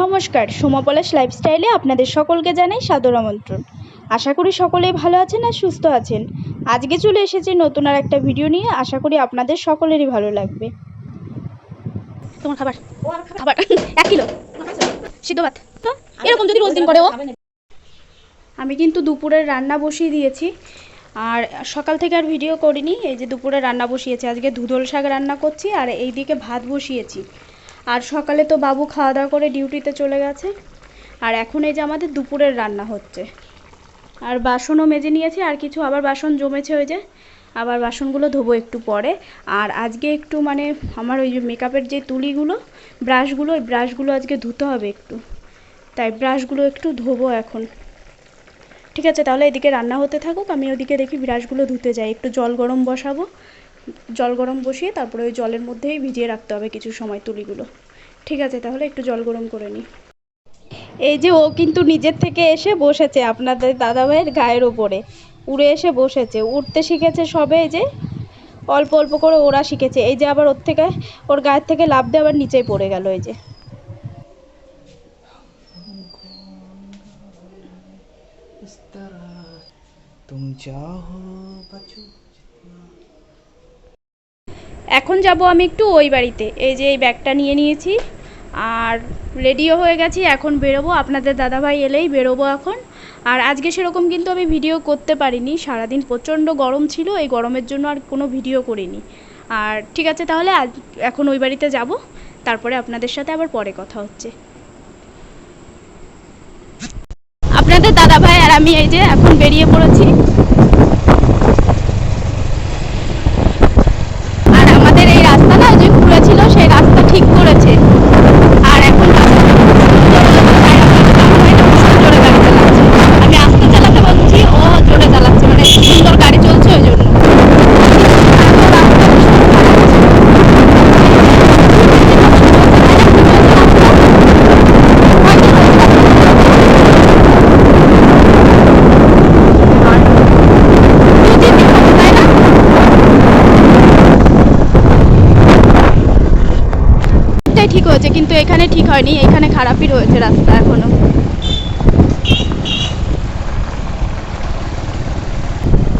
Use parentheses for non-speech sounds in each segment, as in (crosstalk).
নমস্কার সোমা পলাশ লাইফস্টাইলে আপনাদের সকলকে জানাই সাদর আমন্ত্রণ। আশা করি সকলেই ভালো আছেন আর সুস্থ আছেন। আজকে চলে এসেছি নতুন আর একটা ভিডিও নিয়ে আশা করি আপনাদের সকলেরই ভালো লাগবে। তোমার খাবার? খাবার? এক কিলো। সিদ্ধ ভাত। তো এরকম যদি রোজ দিন করে ও। আমি কিন্তু দুপুরের রান্না বসিয়ে দিয়েছি। আর সকাল থেকে আর ভিডিও করিনি এই যে দুপুরে রান্না বসিয়েছি। আজকে ধুদল শাক রান্না করছি আর এইদিকে ভাত বসিয়েছি। আর সকালে তো বাবু খাওয়া দাওয়া করে ডিউটিতে চলে গেছে। আর এখন এই যে আমাদের দুপুরের রান্না হচ্ছে। আর বাসনও মেজে নিয়েছি, আর কিছু আবার বাসন জমেছে ওই যে। আবার বাসনগুলো ধোবো একটু পরে। আর আজকে একটু মানে আমার ওই যে মেকআপের যে তুলিগুলো ব্রাশগুলো ওই ব্রাশগুলো আজকে ধুতে হবে একটু। তাই ব্রাশগুলো একটু ধোবো এখন। ঠিক আছে, তাহলে এদিকে রান্না হতে থাকুক, আমি ওদিকে দেখি ব্রাশগুলো ধুতে যাই। একটু জল গরম বসাবো জল গরম বসিয়ে তারপরে ওই জলের মধ্যেই ভিজিয়ে রাখতে হবে কিছু সময় তুলিগুলো ঠিক আছে তাহলে একটু জল গরম করে নিই এই যে ও কিন্তু নিজের থেকে এসে বসেছে আপনাদের দাদাভাইয়ের গায়ের ওপরে উড়ে এসে বসেছে উঠতে শিখেছে সবে এই যে অল্প অল্প করে ওরা শিখেছে এই যে আবার ওর থেকে ওর গায়ের থেকে লাভ দিয়ে আবার নিচেই পড়ে গেল এই যে इस तरह तुम चाहो बचो এখন যাব আমি একটু ওই বাড়িতে। এই যে এই ব্যাগটা নিয়ে নিয়েছি। আর রেডিও হয়ে গেছি, এখন বেরোবো। আপনাদের দাদাভাই এলেই বেরোবো এখন। আর আজকে সেরকম কিন্তু আমি ভিডিও করতে পারিনি। সারাদিন প্রচণ্ড গরম ছিল, এই গরমের জন্য আর কোনো ভিডিও করিনি। আর ঠিক আছে তাহলে, আজ এখন ওই বাড়িতে যাব। তারপরে আপনাদের সাথে আবার পরে কথা হচ্ছে। আপনাদের দাদাভাই আর আমি এই যে এখন বেরিয়ে পড়েছি আর আমাদের এই রাস্তা না যে খুঁড়েছিল সেই রাস্তা ঠিক করেছে আর এখন রাস্তাটা খুব সুন্দর হয়েছে, তাই আমাদের দাদাভাই না ভীষণ জোরে গাড়ি চালাচ্ছে। আমি আস্তে চালাতে বলছি ও জোরে চালাচ্ছে মানে সুন্দর গাড়ি চলছে ওই জন্য তাই না এটাই ঠিক হয়েছে, কিন্তু এখানে ঠিক হয়নি, এখানে খারাপই রয়েছে রাস্তা এখনও।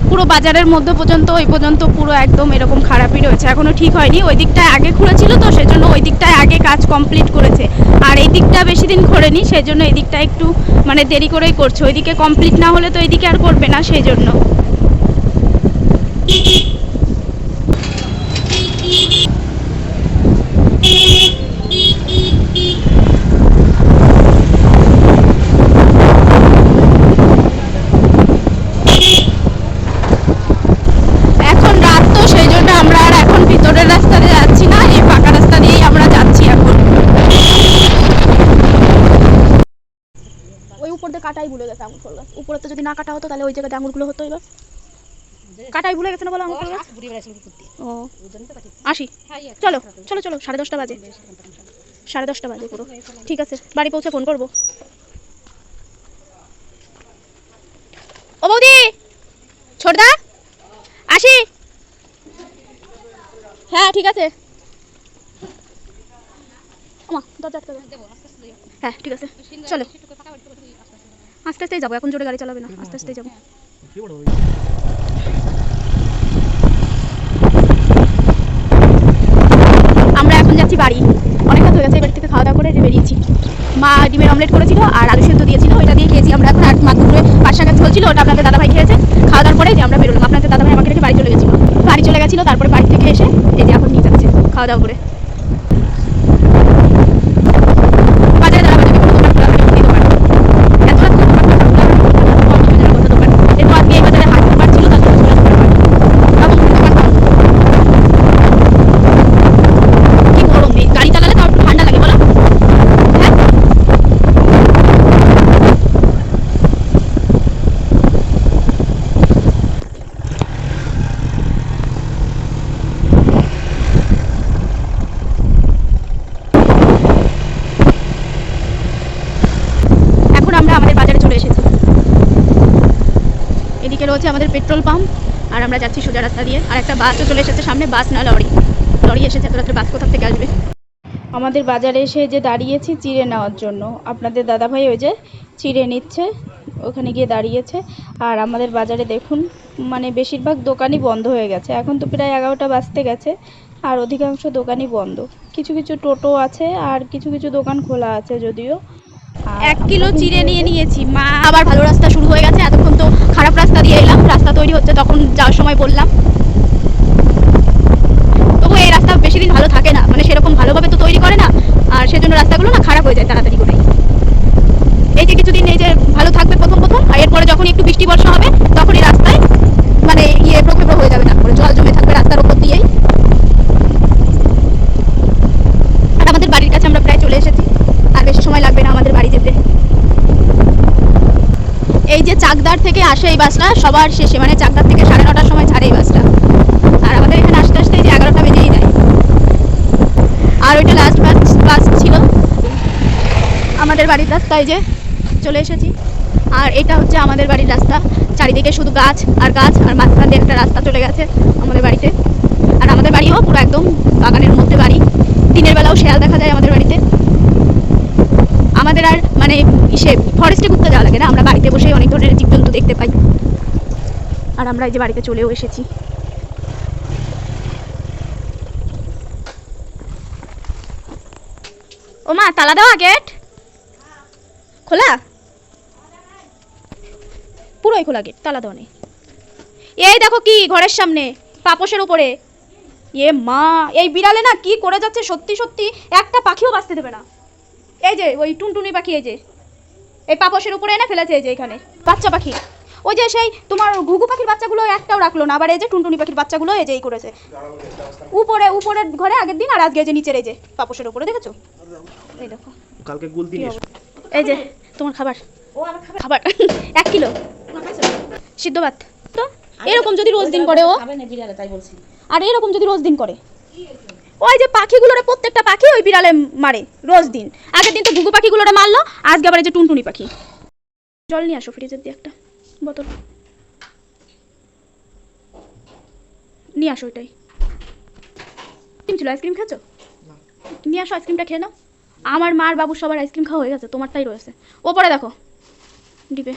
পুরো বাজারের মধ্যে পর্যন্ত, ওই পর্যন্ত পুরো একদম এরকম খারাপই রয়েছে, এখনও ঠিক হয়নি। ওই দিকটায় আগে খুঁড়েছিল তো, সেজন্য ওই দিকটায় আগে কাজ কমপ্লিট করেছে। আর এই দিকটা বেশি দিন খোঁড়েনি সেই জন্য এই দিকটা একটু মানে দেরি করেই করছে। ওইদিকে কমপ্লিট না হলে তো এইদিকে আর করবে না সেই জন্য এখন রাত তো সেই জন্য আমরা আর এখন ভিতরের রাস্তা দিয়ে যাচ্ছি না এই ফাঁকা রাস্তা দিয়েই আমরা যাচ্ছি এখন ওই উপর দিয়ে কাটাই ভুলে গেছে আঙুর ফল গাছ উপরে তো যদি না কাটা হতো তাহলে ওই জায়গাতে আঙুরগুলো হতো এবার। কাটাই ভুলে গেছে না বলো আঙুর ফল গাছ ও। আসি। চলো চলো চলো। সাড়ে দশটা বাজে। সাড়ে দশটা বাজে পুরো। ঠিক আছে বাড়ি পৌঁছে ফোন করব। ও বৌদি! ছোটদা! আসি! হ্যাঁ ঠিক আছে। হ্যাঁ ঠিক আছে। চলো। আস্তে আস্তে যাব এখন জোরে গাড়ি চালাবে না আস্তে আস্তেই যাব। আমরা এখন যাচ্ছি বাড়ি। অনেক রাত হয়ে গেছে বাড়ি থেকে খাওয়া দাওয়া করে বেরিয়েছি। মা ডিমের অমলেট করেছিল আর আলু সেদ্ধ দিয়েছিল ওইটা দিয়ে খেয়েছি আমরা এখন। আর মাত্র পাঁচ টাকা চলছিল ওটা আপনাদের দাদাভাই খেয়েছে। খাওয়া দাওয়ার পরে যে আমরা বেরোলাম। আপনাদের দাদাভাই আমাকে রেখে বাড়ি চলে গেছিল। বাড়ি চলে গেছিল তারপরে বাড়ি থেকে এসে এই যে এখন নিয়ে যাচ্ছে খাওয়া দাওয়া করে বাজারে দাঁড়াবে যদি কোনো দোকান খোলা থাকে দিতে পারে এত রাত করে দোকান খোলা থাকে, কম দামে যেন বসে দোকান এরপর আজকে এই বাজারে হাট বার ছিল তার জন্য ছিল দোকান বার। বাবু, দোকান খোলা। কি গরম এই গাড়ি চালালে তাও একটু ঠান্ডা লাগে বলো হ্যাঁ এখন আমরা আমাদের বাজারে চলে এসেছি এদিকে রয়েছে আমাদের পেট্রোল পাম্প। আর আমরা যাচ্ছি সোজা রাস্তা দিয়ে। আর একটা বাসও চলে এসেছে সামনে। বাস না, লরি। লরি এসেছে, এত রাত্রে বাস কোথা থেকে আসবে? আমাদের বাজারে এসে যে দাঁড়িয়েছি, চিড়ে নেওয়ার জন্য। আপনাদের দাদাভাই ওই যে চিড়ে নিচ্ছে, ওখানে গিয়ে দাঁড়িয়েছে। আর আমাদের বাজারে দেখুন মানে বেশিরভাগ দোকানই বন্ধ হয়ে গেছে। এখন তো প্রায় এগারোটা বাজতে গেছে, আর অধিকাংশ দোকানই বন্ধ। কিছু কিছু টোটো আছে, আর কিছু কিছু দোকান খোলা আছে যদিও। এক কিলো চিড়ে নিয়ে নিয়েছি। মা আবার ভালো রাস্তা শুরু হয়ে গেছে এতক্ষণ তো খারাপ রাস্তা দিয়ে এলাম রাস্তা তৈরি হচ্ছে তখন যাওয়ার সময় বললাম। তবু এই রাস্তা বেশি দিন ভালো থাকে না মানে সেরকম ভালোভাবে তো তৈরি করে না আর সেজন্য রাস্তাগুলো না খারাপ হয়ে যায় তাড়াতাড়ি করে এই যে কিছুদিন এই যে ভালো থাকবে প্রথম প্রথম আর এরপরে যখন একটু বৃষ্টি বর্ষা হবে তখন এই রাস্তায় মানে ইয়ে প্রক্ষেপণ হয়ে যাবে তারপরে জল জমে থাকবে রাস্তার উপর দিয়েই আর আমাদের বাড়ির কাছে আমরা প্রায় চলে এসেছি আর বেশি সময় লাগবে না আমাদের বাড়ি যেতে এই যে চাকদার থেকে আসে এই বাসটা, সবার শেষে মানে চারটার থেকে সাড়ে নটার সময় ছাড়ে এই বাসটা। আর আমাদের এখানে আসতে আসতে যে এগারোটা বেজেই দেয় আর ওইটা লাস্ট বাস বাস ছিল আমাদের বাড়ির রাস্তায় যে চলে এসেছি। আর এটা হচ্ছে আমাদের বাড়ির রাস্তা। চারিদিকে শুধু গাছ আর গাছ, আর মাঝখান দিয়ে একটা রাস্তা চলে গেছে আমাদের বাড়িতে। আর আমাদের বাড়িও পুরো একদম বাগানের মধ্যে বাড়ি। দিনের বেলাও শেয়াল দেখা যায় আমাদের বাড়িতে। মানে ইসে ফরেস্টে ঘুরতে যাওয়া লাগে না, আমরা বাড়িতে বসেই অনেক ধরনের জীবজন্তু দেখতে পাই। আর আমরা এই যে বাড়িতে চলেও এসেছি। ও মা, তালা দেওয়া গেট খোলা? পুরোই খোলা গেট তালা দেওয়া নেই। এই দেখো কি, ঘরের সামনে, পাপোশের উপরে। এ মা, এই বিড়ালে না কি করে যাচ্ছে সত্যি সত্যি, একটা পাখিও বাঁচতে দেবে না। এই যে ওই টুনটুনি পাখি এই যে। এই পাপসের উপরে এনে ফেলেছে এই যে এখানে। বাচ্চা পাখি। ওই যে সেই তোমার ঘুঘু পাখির বাচ্চাগুলো একটাও রাখল না আবার এই যে টুনটুনি পাখির বাচ্চাগুলো এই যে এই করেছে। উপরে উপরের ঘরে আগের দিন আর আজকে এই যে নিচের এই যে পাপসের উপরে দেখেছ? এই দেখো। কালকে গুলতি। এই যে তোমার খাবার। খাবার। (laughs) এক কিলো। সিদ্ধ ভাত। তো এরকম যদি রোজ দিন করে ও। খাবে না বিড়ালে তাই বলছি। আর এরকম যদি রোজ দিন করে। ওই যে পাখিগুলোরে প্রত্যেকটা পাখি ওই বিড়ালে মারে রোজ দিন। আগের দিন তো ঘুঘু পাখিগুলোরে মারলো আজকে আবার এই যে টুনটুনি পাখি। জল নিয়ে আসো ফ্রিজের দিয়ে একটা বোতল। নিয়ে আসো ওইটাই। আইসক্রিম ছিল আইসক্রিম খেয়েছো? নিয়ে আসো আইসক্রিমটা খেয়ে নাও। আমার মার বাবুর সবার আইসক্রিম খাওয়া হয়ে গেছে তোমারটাই রয়েছে। ওপরে দেখো ডিবে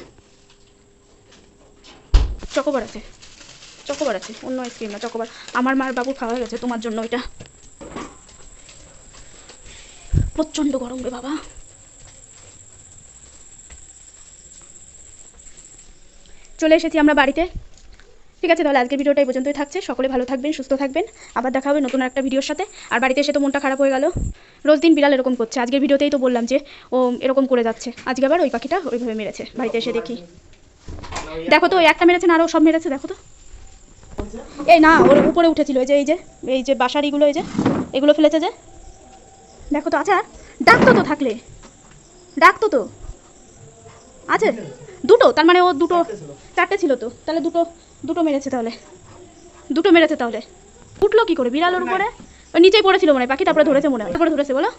চকোবার আছে। চকোবার আছে অন্য আইসক্রিম না চকোবার। আমার মার বাবুর খাওয়া হয়ে গেছে তোমার জন্য ওইটা। প্রচণ্ড গরম রে বাবা। চলে এসেছি আমরা বাড়িতে। ঠিক আছে, তাহলে আজকের ভিডিওটা এই পর্যন্তই থাকছে। সকলে ভালো থাকবেন, সুস্থ থাকবেন। আবার দেখা হবে নতুন একটা ভিডিওর সাথে। আর বাড়িতে এসে তো মনটা খারাপ হয়ে গেল। রোজ দিন বিড়াল এরকম করছে। আজকের ভিডিওতেই তো বললাম যে, ও এরকম করে যাচ্ছে। আজকে আবার ওই পাখিটা ওইভাবে মেরেছে। বাড়িতে এসে দেখি। দেখো তো, ওই একটা মেরেছে না আরও সব মেরেছে, দেখো তো। এই না, ওর উপরে উঠেছিল। এই যে এই যে এই যে বাসারিগুলো এই যে, এগুলো ফেলেছে যে? দেখো তো আচ্ছা ডাকতো তো থাকলে। ডাকতো তো। আছে দুটো, তার মানে ও দুটো, চারটে ছিল তো। তাহলে দুটো দুটো মেরেছে তাহলে। দুটো মেরেছে তাহলে। উঠল কি করে? বিড়াল ওর উপরে? নিচেই পড়েছিল মনে হয়, পাখি তারপরে ধরেছে মনে হয়। তারপরে ধরেছে, বলো।